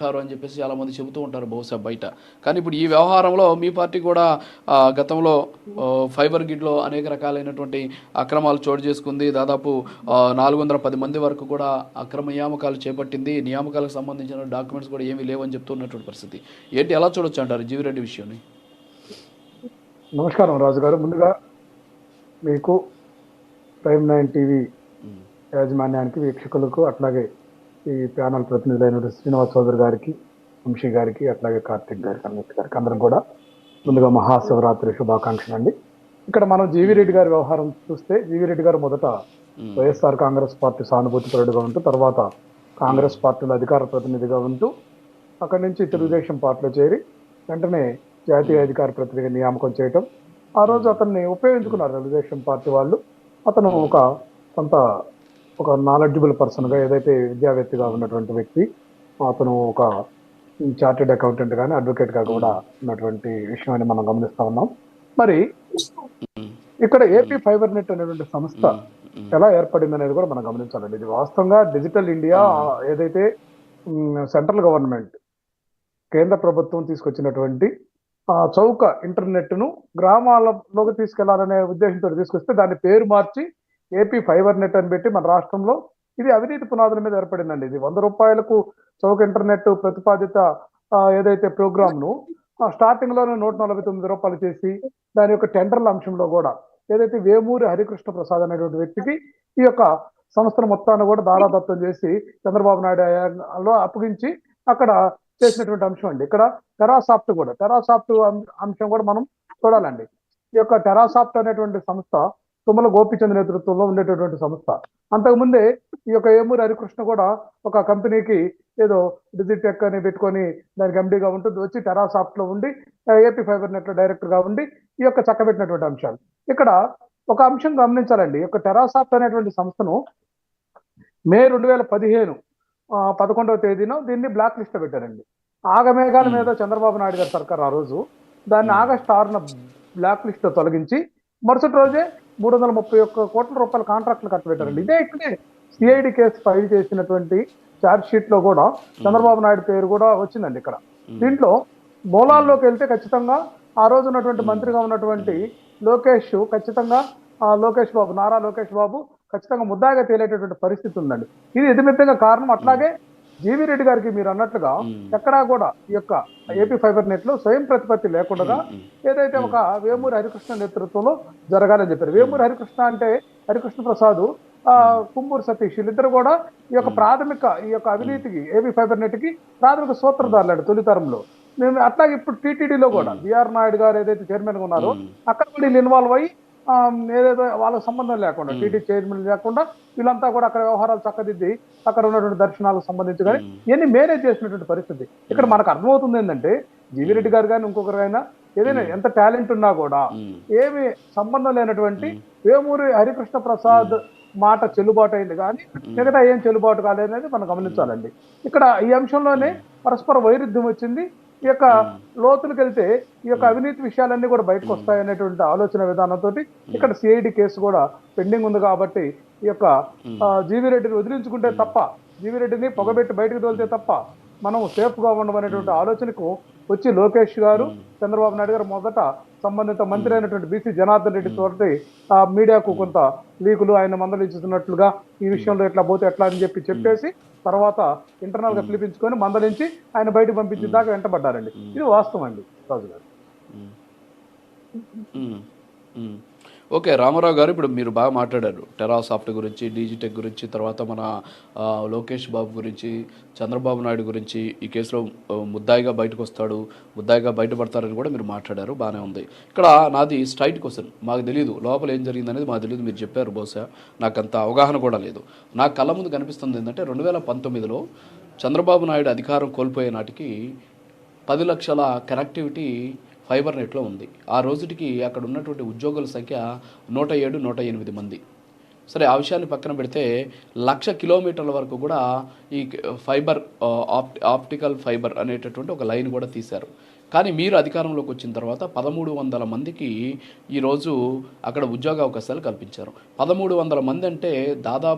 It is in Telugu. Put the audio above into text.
ఉంటారు అని చెప్పేసి చాలామంది చెబుతూ ఉంటారు బహుశా బయట. కానీ ఇప్పుడు ఈ వ్యవహారంలో మీ పార్టీ కూడా గతంలో ఫైబర్ గిడ్లో అనేక రకాలైనటువంటి అక్రమాలు చోటు చేసుకుంది. దాదాపు నాలుగు వందల పది మంది వరకు కూడా అక్రమ నియామకాలు చేపట్టింది. నియామకాలకు సంబంధించిన డాక్యుమెంట్స్ కూడా ఏమీ లేవని చెప్తున్నటువంటి పరిస్థితి. ఏంటి ఎలా చూడొచ్చు అంటారు జీవిరెడ్డి విషయాన్ని? నమస్కారం రాజు గారు ముందుగా మీకు ప్రైమ్ నైన్ టీవీ యాజమాన్యానికి వీక్షకులకు అట్లాగే ఈ ప్యానల్ ప్రతినిధులైన శ్రీనివాస్ చౌదరి గారికి వంశీ గారికి అట్లాగే కార్తిక్ గారికి అన్నిటి గారికి అందరం కూడా ముందుగా మహాశివరాత్రి శుభాకాంక్షలు అండి. ఇక్కడ మనం జీవి రెడ్డి గారి వ్యవహారం చూస్తే జీవి రెడ్డి గారు మొదట వైఎస్ఆర్ కాంగ్రెస్ పార్టీ సానుభూతిపరుడుగా ఉంటూ తర్వాత కాంగ్రెస్ పార్టీలో అధికార ప్రతినిధిగా ఉంటూ అక్కడి నుంచి తెలుగుదేశం పార్టీలో చేరి వెంటనే జాతీయ అధికార ప్రతినిధిగా నియామకం చేయటం. ఆ రోజు అతన్ని ఉపయోగించుకున్నారు తెలుగుదేశం పార్టీ వాళ్ళు. అతను ఒక కొంత ఒక నాలెడ్జబుల్ పర్సన్గా ఏదైతే విద్యావేత్తగా ఉన్నటువంటి వ్యక్తి అతను ఒక చార్టెడ్ అకౌంటెంట్ కానీ అడ్వకేట్గా కూడా ఉన్నటువంటి విషయాన్ని మనం గమనిస్తా ఉన్నాం. మరి ఇక్కడ ఏపీ ఫైబర్ నెట్ అనేటువంటి సంస్థ ఎలా ఏర్పడింది అనేది కూడా మనం గమనించాలండి. ఇది వాస్తవంగా డిజిటల్ ఇండియా ఏదైతే సెంట్రల్ గవర్నమెంట్ కేంద్ర ప్రభుత్వం తీసుకొచ్చినటువంటి ఆ, చౌక ఇంటర్నెట్ను గ్రామాలలోకి తీసుకెళ్ళాలనే ఉద్దేశంతో తీసుకొస్తే దాని పేరు మార్చి ఏపీ ఫైబర్ నెట్ అని పెట్టి మన రాష్ట్రంలో ఇది అవినీతి పునాదుల మీద ఏర్పడిందండి. ఇది వంద రూపాయలకు చౌక ఇంటర్నెట్ ప్రతిపాదిత ఏదైతే ప్రోగ్రామ్ను స్టార్టింగ్లోనే నూట నలభై తొమ్మిది రూపాయలు చేసి దాని యొక్క టెండర్ల అంశంలో కూడా ఏదైతే వేమూరి హరికృష్ణ ప్రసాద్ అనేటువంటి వ్యక్తికి ఈ యొక్క సంస్థను మొత్తాన్ని కూడా దారాదత్తం చేసి చంద్రబాబు నాయుడు లో అప్పగించి అక్కడ చేసినటువంటి అంశం అండి. ఇక్కడ టెరాసాఫ్ట్ కూడా టెరాసాఫ్ట్ అంశం కూడా మనం చూడాలండి. ఈ యొక్క టెరాసాఫ్ట్ అనేటువంటి సంస్థ తుమ్మల గోపిచంద్ నేతృత్వంలో ఉండేటటువంటి సంస్థ. అంతకుముందే ఈ యొక్క ఏమూరి హరికృష్ణ కూడా ఒక కంపెనీకి ఏదో డిజిటెక్ అని పెట్టుకొని దానికి ఎండీగా ఉంటుంది. వచ్చి టెరాసాఫ్ట్లో ఉండి ఏపీ ఫైబర్ నెట్లో డైరెక్టర్గా ఉండి ఈ యొక్క చక్కబెట్టినటువంటి అంశాలు. ఇక్కడ ఒక అంశం గమనించాలండి. ఈ యొక్క టెరాసాఫ్ట్ అనేటువంటి సంస్థను మే రెండు వేల పదిహేను పదకొండవ తేదీన దీన్ని బ్లాక్ లిస్ట్ పెట్టారండి. ఆగమేఘాల మీద చంద్రబాబు నాయుడు గారి సర్కార్ ఆ రోజు. దాన్ని ఆగస్టు ఆరున బ్లాక్ లిస్ట్ తొలగించి మరుసటి రోజే మూడు వందల ముప్పై ఒక్క కోట్ల రూపాయల కాంట్రాక్ట్లు కట్టబెట్టారండి ఇదే ఇక్కడే సిఐడి కేసు ఫైల్ చేసినటువంటి ఛార్జ్ షీట్లో కూడా చంద్రబాబు నాయుడు పేరు కూడా వచ్చిందండి ఇక్కడ. దీంట్లో మూలాల్లోకి వెళ్తే ఖచ్చితంగా ఆ రోజు ఉన్నటువంటి మంత్రిగా ఉన్నటువంటి లోకేష్ ఖచ్చితంగా ఆ, లోకేష్ బాబు నారా లోకేష్ బాబు ఖచ్చితంగా ముద్దాగా తేలేటటువంటి పరిస్థితి ఉందండి. ఇది ఎదుమిద్దగా కారణం. అట్లాగే జీవి రెడ్డి గారికి మీరు అన్నట్లుగా ఎక్కడా కూడా ఈ యొక్క ఏపీ ఫైబర్ నెట్లో స్వయం ప్రతిపత్తి లేకుండా ఏదైతే ఒక వేమూరి హరికృష్ణ నేతృత్వంలో జరగాలని చెప్పారు. వేమూరి హరికృష్ణ అంటే హరికృష్ణ ప్రసాద్ ఆ కుమ్మూరు సతీష్ వీళ్ళిద్దరు కూడా ఈ యొక్క ప్రాథమిక ఈ యొక్క అవినీతికి ఏపీ ఫైబర్ నెట్కి ప్రాథమిక సూత్రధారులాడు తొలితరంలో మేము అట్లాగే ఇప్పుడు టీటీడీలో కూడా బిఆర్ నాయుడు గారు ఏదైతే చైర్మన్గా ఉన్నారో అక్కడ కూడా వీళ్ళు ఇన్వాల్వ్ అయ్యి ఆ, ఏదైతే వాళ్ళకి సంబంధం లేకుండా టీటీ చైర్మన్ లేకుండా వీళ్ళంతా కూడా అక్కడ వ్యవహారాలు చక్కదిద్ది అక్కడ ఉన్నటువంటి దర్శనాలకు సంబంధించి కానీ ఇవన్నీ మేనేజ్ చేసినటువంటి పరిస్థితి. ఇక్కడ మనకు అర్థమవుతుంది ఏంటంటే జీవి రెడ్డి గారు కానీ ఇంకొకరైనా ఏదైనా ఎంత టాలెంట్ ఉన్నా కూడా ఏమి సంబంధం లేనటువంటి వేమూరి హరికృష్ణ ప్రసాద్ మాట చెల్లుబాటు అయింది కానీ మిగతా ఏం చెల్లుబాటు కాలేదనేది మనం గమనించాలండి. ఇక్కడ ఈ అంశంలోనే పరస్పర వైరుధ్యం వచ్చింది. ఈ యొక్క లోతులకు వెళ్తే ఈ యొక్క అవినీతి విషయాలన్నీ కూడా బయటకు వస్తాయి అనేటువంటి ఆలోచన విధానంతో ఇక్కడ సిఐడి కేసు కూడా పెండింగ్ ఉంది కాబట్టి ఈ యొక్క జీవి రెడ్డిని వదిలించుకుంటే తప్ప జీవి రెడ్డిని పొగబెట్టి బయటకు తోలితే తప్ప మనం సేఫ్గా ఉండమనేటువంటి ఆలోచనకు వచ్చి లోకేష్ గారు చంద్రబాబు నాయుడు గారు మొదట సంబంధిత మంత్రి అయినటువంటి బీసీ జనార్దన్ రెడ్డి తోటి ఆ మీడియాకు కొంత లీకులు ఆయన మందలించుతున్నట్లుగా ఈ విషయంలో ఎట్లా పోతే ఎట్లా అని చెప్పి చెప్పేసి తర్వాత ఇంటర్నల్గా పిలిపించుకొని మందలించి ఆయన బయటకు పంపించిన దాకా వెంటబడ్డారండి. ఇది వాస్తవం అండి రాజు గారు. ఓకే రామారావు గారు ఇప్పుడు మీరు బాగా మాట్లాడారు. టెరాసాఫ్ట్ గురించి డీజీటెక్ గురించి తర్వాత మన లోకేష్ బాబు గురించి చంద్రబాబు నాయుడు గురించి ఈ కేసులో ముద్దాయిగా బయటకు వస్తాడు ముద్దాయిగా బయటపడతారని కూడా మీరు మాట్లాడారు. బాగానే ఉంది. ఇక్కడ నాది స్ట్రైట్ క్వశ్చన్. మాకు తెలియదు లోపల ఏం జరిగిందనేది మాకు తెలియదు మీరు చెప్పారు బహుశా. నాకు అంత అవగాహన కూడా లేదు. నా కళ్ళ ముందు కనిపిస్తుంది ఏంటంటే రెండు వేల పంతొమ్మిదిలో చంద్రబాబు నాయుడు అధికారం కోల్పోయే నాటికి పది లక్షల కనెక్టివిటీ ఫైబర్ నెట్లో ఉంది. ఆ రోజుటికి అక్కడ ఉన్నటువంటి ఉద్యోగుల సంఖ్య నూట ఏడు నూట ఎనిమిది మంది. సరే ఆ విషయాన్ని పక్కన పెడితే లక్ష కిలోమీటర్ల వరకు కూడా ఈ ఫైబర్ ఆప్టికల్ ఫైబర్ అనేటటువంటి ఒక లైన్ కూడా తీశారు. కానీ మీరు అధికారంలోకి వచ్చిన తర్వాత పదమూడు వందల మందికి ఈరోజు అక్కడ ఉద్యోగ అవకాశాలు కల్పించారు. పదమూడు వందల మంది అంటే దాదాపు